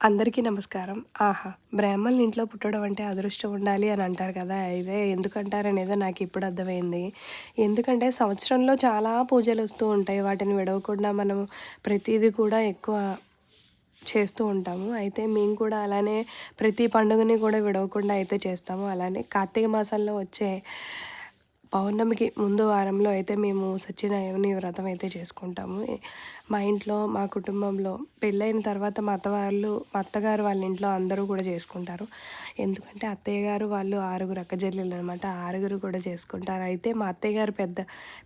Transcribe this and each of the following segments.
అందరికీ నమస్కారం. ఆహా బ్రాహ్మణుల ఇంట్లో పుట్టడం అంటే అదృష్టం ఉండాలి అని అంటారు కదా ఇదే ఎందుకంటారనేది నాకు ఇప్పుడు అర్థమైంది. ఎందుకంటే సంవత్సరంలో చాలా పూజలు వస్తూ ఉంటాయి వాటిని విడవకుండా మనం ప్రతిదీ కూడా ఎక్కువ చేస్తూ ఉంటాము. అయితే మేము కూడా అలానే ప్రతి పండుగని కూడా విడవకుండా అయితే చేస్తాము. అలానే కార్తీక మాసంలో వచ్చే పౌర్ణమికి ముందు వారంలో అయితే మేము సత్యనారాయణ వ్రతం అయితే చేసుకుంటాము. మా ఇంట్లో మా కుటుంబంలో పెళ్ళైన తర్వాత మా అత్తవాళ్ళు మా అత్తగారు వాళ్ళ ఇంట్లో అందరూ కూడా చేసుకుంటారు. ఎందుకంటే అత్తయ్య గారు వాళ్ళు ఆరుగురు అక్కజెల్లెలు అనమాట ఆరుగురు కూడా చేసుకుంటారు. అయితే మా అత్తయ్య గారు పెద్ద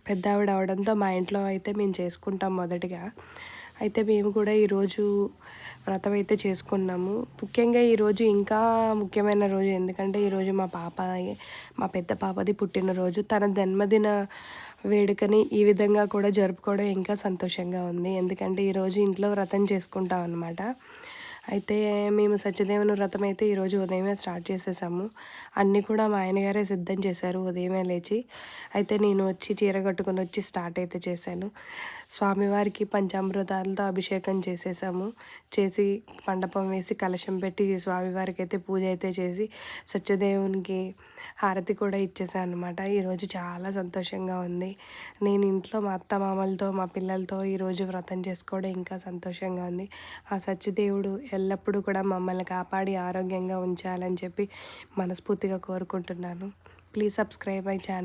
పెద్ద ఆవిడ అవడంతో మా ఇంట్లో అయితే మేము చేసుకుంటాం మొదటిగా. అయితే మేము కూడా ఈరోజు వ్రతం అయితే చేసుకున్నాము. ముఖ్యంగా ఈరోజు ఇంకా ముఖ్యమైన రోజు ఎందుకంటే ఈరోజు మా పాప మా పెద్ద పాపది పుట్టినరోజు. తన జన్మదిన వేడుకని ఈ విధంగా కూడా జరుపుకోవడం ఇంకా సంతోషంగా ఉంది. ఎందుకంటే ఈరోజు ఇంట్లో వ్రతం చేసుకుంటాం అనమాట అయితే మేము సత్యదేవుని వ్రతం అయితే ఈరోజు ఉదయమే స్టార్ట్ చేసేసాము. అన్నీ కూడా మా ఆయనగారే సిద్ధం చేశారు ఉదయమే లేచి. అయితే నేను వచ్చి చీర కట్టుకొని వచ్చి స్టార్ట్ అయితే చేశాను. స్వామివారికి పంచామృతాలతో అభిషేకం చేసేసాము. చేసి మండపం వేసి కలశం పెట్టి స్వామివారికి అయితే పూజ అయితే చేసి సత్యదేవునికి హారతి కూడా ఇచ్చేసాను అనమాట ఈరోజు చాలా సంతోషంగా ఉంది. నేను ఇంట్లో మా అత్త మామలతో మా పిల్లలతో ఈరోజు వ్రతం చేసుకోవడం ఇంకా సంతోషంగా ఉంది. ఆ సత్యదేవుడు ఎల్లప్పుడూ కూడా మమ్మల్ని కాపాడి ఆరోగ్యంగా ఉంచాలని చెప్పి మనస్ఫూర్తిగా కోరుకుంటున్నాను. Please subscribe my channel